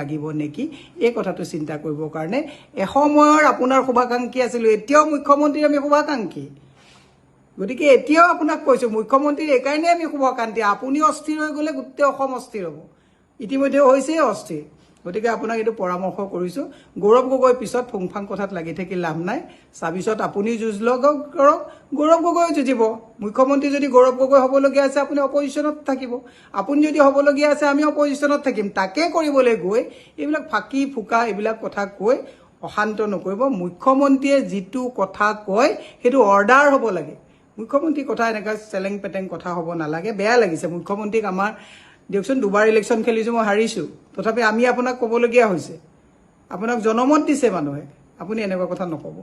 লাগিব নেকি? এই কথাটো চিন্তা কৰিবৰ কাৰণে এসময়ৰ আপোনাৰ শুভাকাংক্ষী আছিলোঁ। এতিয়াও মুখ্যমন্ত্ৰীৰ আমি শুভাকাংক্ষী। গতিকে এতিয়াও আপোনাক কৈছোঁ মুখ্যমন্ত্ৰীৰ এইকাৰণে আমি শুভকান্তি আপুনি অস্থিৰ হৈ গ'লে গোটেই অসম অস্থিৰ হ'ব। ইতিমধ্যে হৈছেই অস্থিৰ। গতিকে আপোনাক এইটো পৰামৰ্শ কৰিছোঁ। গৌৰৱ গগৈ পিছত ফুংফাং কথাত লাগি থাকি লাভ নাই। চাবিছত আপুনি যুঁজ কৰক। গৌৰৱ গগৈ যুঁজিব। মুখ্যমন্ত্ৰী যদি গৌৰৱ গগৈ হ'বলগীয়া আছে আপুনি অপজিশ্যনত থাকিব। আপুনি যদি হ'বলগীয়া আছে আমি অপজিশ্যনত থাকিম। তাকে কৰিবলৈ গৈ এইবিলাক ফাঁকি ফুকা এইবিলাক কথা কৈ অশান্ত নকৰিব। মুখ্যমন্ত্ৰীয়ে যিটো কথা কয় সেইটো অৰ্ডাৰ হ'ব লাগে। মুখ্যমন্ত্ৰীৰ কথা এনেকুৱা চেলেং পেটেং কথা হ'ব নালাগে। বেয়া লাগিছে। মুখ্যমন্ত্ৰীক আমাৰ দিয়কচোন দুবাৰ ইলেকশ্যন খেলিছোঁ মই হাৰিছোঁ। তথাপি আমি আপোনাক ক'বলগীয়া হৈছে। আপোনাক জনমত দিছে মানুহে। আপুনি এনেকুৱা কথা নক'ব।